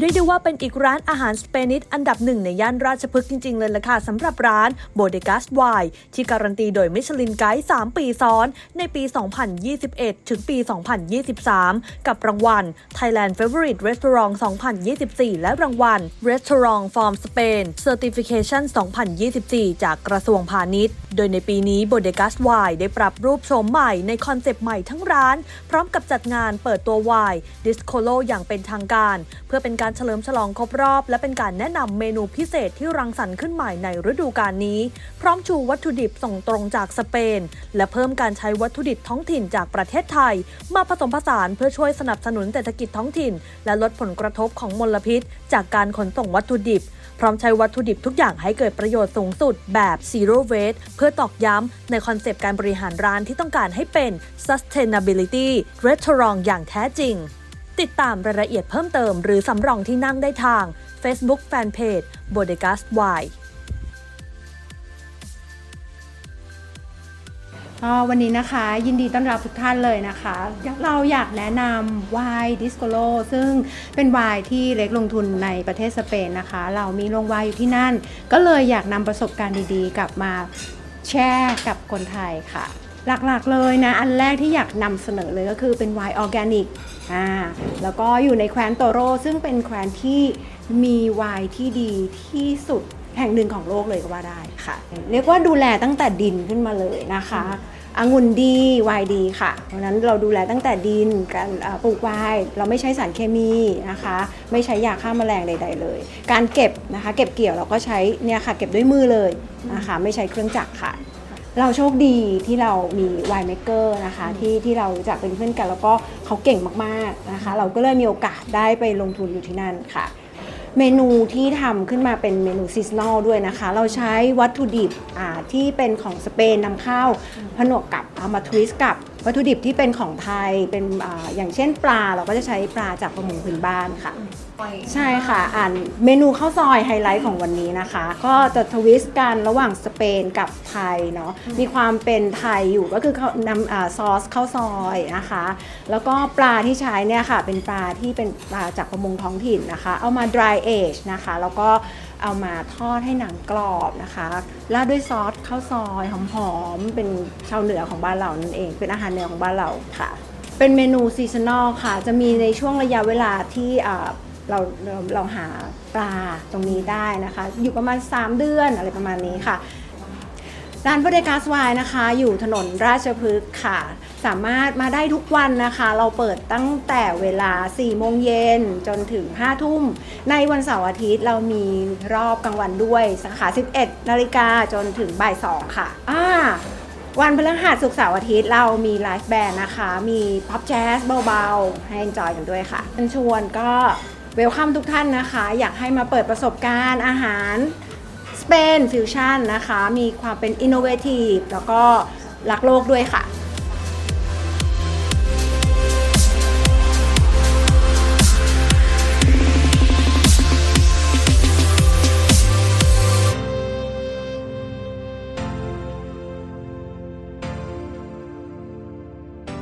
เรียกได้ว่าเป็นอีกร้านอาหารสเปนิชอันดับหนึ่งในย่านราชพฤกษ์จริง ๆ เลยล่ะค่ะสำหรับร้านโบเดกัสไวที่การันตีโดยมิชลินไกด์ 3 ปีซ้อน ในปี 2021 ถึงปี 2023 กับรางวัล Thailand Favorite Restaurant 2024 และรางวัล Restaurant from Spain Certification 2024 จากกระทรวงพาณิชย์ โดยในปีนี้โบเดกัสไวได้ปรับรูปโฉมใหม่ในคอนเซปต์ใหม่ทั้งร้าน พร้อมกับจัดงานเปิดตัวไวน์ดิสโคโลอย่างเป็นทางการ เพื่อเป็นการเฉลิมฉลองครบรอบ และเป็นการแนะนำเมนูพิเศษที่รังสรรค์ขึ้นใหม่ในฤดูกาลนี้ พร้อมชูวัตถุดิบส่งตรงจากสเปน และเพิ่มการใช้วัตถุดิบท้องถิ่นจากประเทศไทย มาผสมผสานเพื่อช่วยสนับสนุนเศรษฐกิจท้องถิ่น และลดผลกระทบของมลพิษ จากการขนส่งวัตถุดิบพร้อมใช้วัตถุดิบทุกอย่างให้เกิดประโยชน์สูงสุดแบบ zero waste เพื่อตอกย้ำในคอนเซปต์การบริหารร้านที่ต้องการให้เป็น sustainability restaurant อย่างแท้จริง ติดตามรายละเอียดเพิ่มเติมหรือสำรองที่นั่งได้ทาง Facebook Fanpage Bodegas Wine ก็วันนี้นะคะยินดีต้อนรับทุกท่านเลยนะคะ เราอยากแนะนำไวน์ดิสโกโลซึ่งเป็นไวน์ที่เล็กลงทุนในประเทศสเปนนะคะ เรามีโรงไวน์อยู่ที่นั่น ก็เลยอยากนำประสบการณ์ดีๆ กลับมาแชร์กับคนไทยค่ะ หลักๆเลยนะ อันแรกที่อยากนำเสนอเลยก็คือเป็นไวน์ออร์แกนิกอ่าแล้วก็อยู่ในแคว้นโตโร ซึ่งเป็นแคว้นที่มีไวน์ที่ดีที่สุดแห่งหนึ่งของโลกเลยก็ว่าได้ค่ะ เรียกว่าดูแลตั้งแต่ดินขึ้นมาเลยนะคะองุ่นดีไวน์ดีค่ะ เพราะนั้นเราดูแลตั้งแต่ดินการปลูกไวน์เราไม่ใช้สารเคมีนะคะ ไม่ใช้ยาฆ่าแมลงใด ๆ เลย การเก็บนะคะ เก็บเกี่ยวเราก็ใช้เนี่ยค่ะ เก็บด้วยมือเลยนะคะ ไม่ใช้เครื่องจักรค่ะ เราโชคดีที่เรามีไวน์เมกเกอร์นะคะที่ที่เรารู้จักเป็นเพื่อนกัน แล้วก็เขาเก่งมากๆนะคะ เราก็เลยมีโอกาสได้ไปลงทุนอยู่ที่นั่นค่ะ เมนูที่ทำขึ้นมาเป็นเมนูซีซันอลด้วยนะคะ เราใช้วัตถุดิบอ่าที่เป็นของสเปนนำเข้าผนวกกับเอามาทวิสต์กับวัตถุดิบที่เป็นของไทยเป็นอาอย่างเช่นปลาเราก็จะใช้ปลาจากประมงพื้นบ้านค่ะ ใช่ค่ะ อ่านเมนูข้าวซอยไฮไลท์ของวันนี้นะคะ ก็จะทวิสต์กันระหว่างสเปนกับไทยเนาะมีความเป็นไทยอยู่ก็คือเขานำอาซอสข้าวซอยนะคะ แล้วก็ปลาที่ใช้เนี่ยค่ะ เป็นปลาที่เป็นปลาจากประมงท้องถิ่นนะคะ เอามา dry age นะคะ แล้วก็เอามาทอดให้หนังกรอบนะคะราดด้วยซอสข้าวซอยหอมๆเป็นชาวเหนือของบ้านเรานั่นเอง เป็นอาหารเหนือของบ้านเราค่ะ เป็นเมนูซีซันอลค่ะ จะมีในช่วงระยะเวลาที่อ่า เราเราเราหาปลาตรงนี้ได้นะคะ อยู่ประมาณ 3 เดือนอะไรประมาณนี้ค่ะ ร้านบริการสวายนะคะ อยู่ถนนราชพฤกษ์ค่ะ สามารถมาได้ทุกวันนะคะ เราเปิดตั้งแต่เวลา 4 โมงเย็นจนถึง 5 ทุ่ม ในวันเสาร์อาทิตย์เรามีรอบกลางวันด้วยสาขา 11 นาฬิกาจนถึงบ่าย 2 ค่ะอ่าวันพฤหัสศุกร์เสาร์อาทิตย์เรามีไลฟ์แบนด์นะคะ มีป๊อปแจ๊สเบาๆ ให้ enjoy กันด้วยค่ะเชิญชวนก็ เวลคัมทุกท่านนะคะ อยากให้มาเปิดประสบการณ์อาหารสเปนฟิวชั่นนะคะ มีความเป็นอินโนเวทีฟแล้วก็รักโลกด้วยค่ะ